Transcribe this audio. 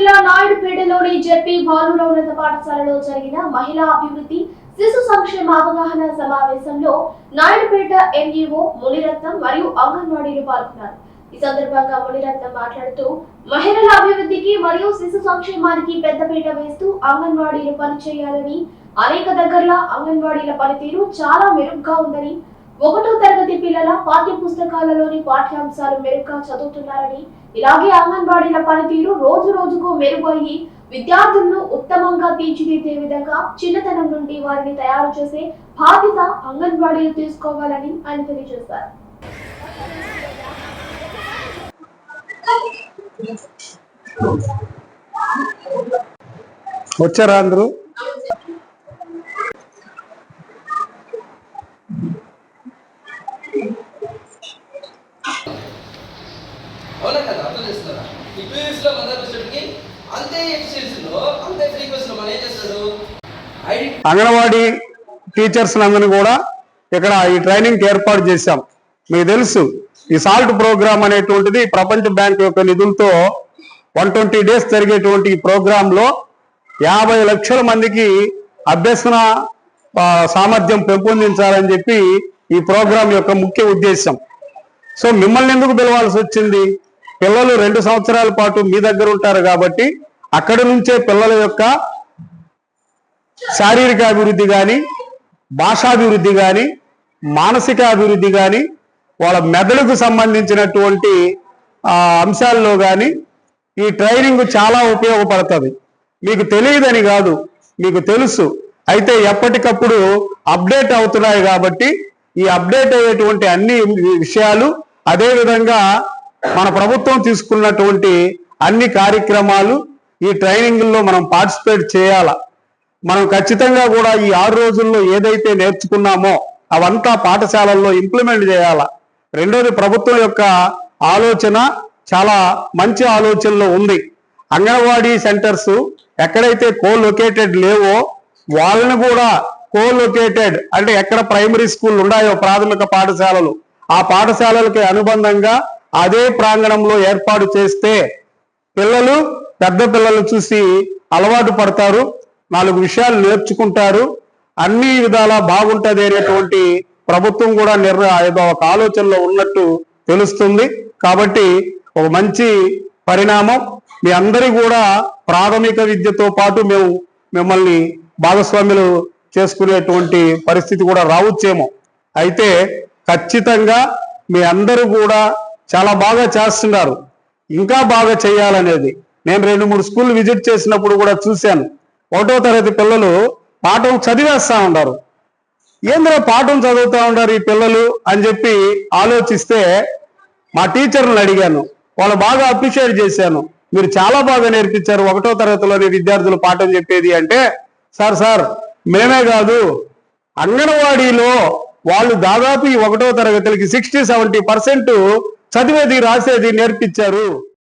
జిల్లా నాయుడుపేటలోని జెడ్పీ బాలుర ఉన్నత పాఠశాలలో జరిగిన మహిళా అభివృద్ధి శిశు సంక్షేమ అవగాహన సమావేశంలో నాయుడుపేట ఎంఈఓ మునిరత్నం మరియు అంగన్వాడీలు పాల్గొన్నారు. ఈ సందర్భంగా మునిరత్నం మాట్లాడుతూ మహిళల అభివృద్ధికి మరియు శిశు సంక్షేమానికి పెద్దపీట వేస్తూ అంగన్వాడీలు పనిచేయాలని అనేక దగ్గరలో అంగన్వాడీల పనితీరు చాలా మెరుగ్గా ఉందని ఒకటో తరగతి పిల్లల పాఠ్య పుస్తకాలలోని పాఠ్యాంశాలు మెరుగ్గా చదువుతున్నారని ఇలాగే అంగన్వాడీల పనితీరు రోజు రోజుకు మెరుగయ్యి విద్యార్థులను ఉత్తమంగా తీర్చిదిద్దే విధంగా చిన్నతనం నుండి వారిని తయారు చేసే బాధ్యత అంగన్వాడీలు తీసుకోవాలని ఆయన తెలియజేశారు. వచ్చారా అందరూ? అవునా కదా? అర్థం చేస్తున్నారా ఈ టూ ఇయర్స్లో మదర్ వచ్చేటికి అంతే ఎఫిషియన్సీలో అంతే ఫ్రీక్వెన్సీలో మనం ఏం చేస్తాడు అంగన్వాడీ టీచర్స్ అందరినీ కూడా ఇక్కడ ఈ ట్రైనింగ్ ఏర్పాటు చేశాం. మీకు తెలుసు ఈ సాల్ట్ ప్రోగ్రామ్ అనేటువంటిది ప్రపంచ బ్యాంక్ యొక్క నిధులతో వన్ ట్వంటీ డేస్ జరిగేటువంటి ఈ ప్రోగ్రామ్లో యాభై లక్షల మందికి అభ్యసన సామర్థ్యం పెంపొందించాలని చెప్పి ఈ ప్రోగ్రాం యొక్క ముఖ్య ఉద్దేశం సో మిమ్మల్ని ఎందుకు పిలవాల్సి వచ్చింది? పిల్లలు రెండు సంవత్సరాల పాటు మీ దగ్గర ఉంటారు కాబట్టి అక్కడి నుంచే పిల్లల యొక్క శారీరక అభివృద్ధి కానీ భాషాభివృద్ధి కానీ మానసిక అభివృద్ధి కానీ వాళ్ళ మెదడుకు సంబంధించినటువంటి అంశాల్లో కానీ ఈ ట్రైనింగ్ చాలా ఉపయోగపడుతుంది. మీకు తెలియదని కాదు మీకు తెలుసు. అయితే ఎప్పటికప్పుడు అప్డేట్ అవుతున్నాయి కాబట్టి ఈ అప్డేట్ అయ్యేటువంటి అన్ని విషయాలు అదే విధంగా మన ప్రభుత్వం తీసుకున్నటువంటి అన్ని కార్యక్రమాలు ఈ ట్రైనింగుల్లో మనం పార్టిసిపేట్ చేయాలా? మనం ఖచ్చితంగా కూడా ఈ ఆరు రోజుల్లో ఏదైతే నేర్చుకున్నామో అవంతా పాఠశాలల్లో ఇంప్లిమెంట్ చేయాల? రెండోది ప్రభుత్వం యొక్క ఆలోచన చాలా మంచి ఆలోచనలో ఉంది. అంగన్వాడీ సెంటర్స్ ఎక్కడైతే కో లొకేటెడ్ లేవో వాళ్ళని కూడా కో లొకేటెడ్ అంటే ఎక్కడ ప్రైమరీ స్కూల్ ఉన్నాయో ప్రాథమిక పాఠశాలలు ఆ పాఠశాలలకి అనుబంధంగా అదే ప్రాంగణంలో ఏర్పాటు చేస్తే పిల్లలు పెద్ద పిల్లలు చూసి అలవాటు పడతారు నాలుగు విషయాలు నేర్చుకుంటారు అన్ని విధాలా బాగుంటది అనేటువంటి ప్రభుత్వం కూడా నిర్ణయ ఏదో ఒక ఆలోచనలో ఉన్నట్టు తెలుస్తుంది. కాబట్టి ఒక మంచి పరిణామం. మీ అందరి కూడా ప్రాథమిక విద్యతో పాటు మేము మిమ్మల్ని భాగస్వాములు చేసుకునేటువంటి పరిస్థితి కూడా రావచ్చేమో. అయితే ఖచ్చితంగా మీ అందరూ కూడా చాలా బాగా చేస్తున్నారు. ఇంకా బాగా చేయాలనేది. నేను రెండు మూడు స్కూల్ విజిట్ చేసినప్పుడు కూడా చూశాను. ఒకటో తరగతి పిల్లలు పాఠం చదివేస్తా ఉన్నారు. ఏంద్రా పాఠం చదువుతూ ఉన్నారు ఈ పిల్లలు అని చెప్పి ఆలోచిస్తే మా టీచర్లను అడిగాను. వాళ్ళు బాగా అప్రిషియేట్ చేశాను. మీరు చాలా బాగా నేర్పించారు. ఒకటో తరగతిలోని విద్యార్థులు పాఠం చెప్పేది అంటే సార్ సార్ మేమే కాదు అంగన్వాడీలో వాళ్ళు దాదాపు ఈ ఒకటో తరగతులకి సిక్స్టీ సెవెంటీ పర్సెంట్ చదివేది రాసేది నేర్పించారు.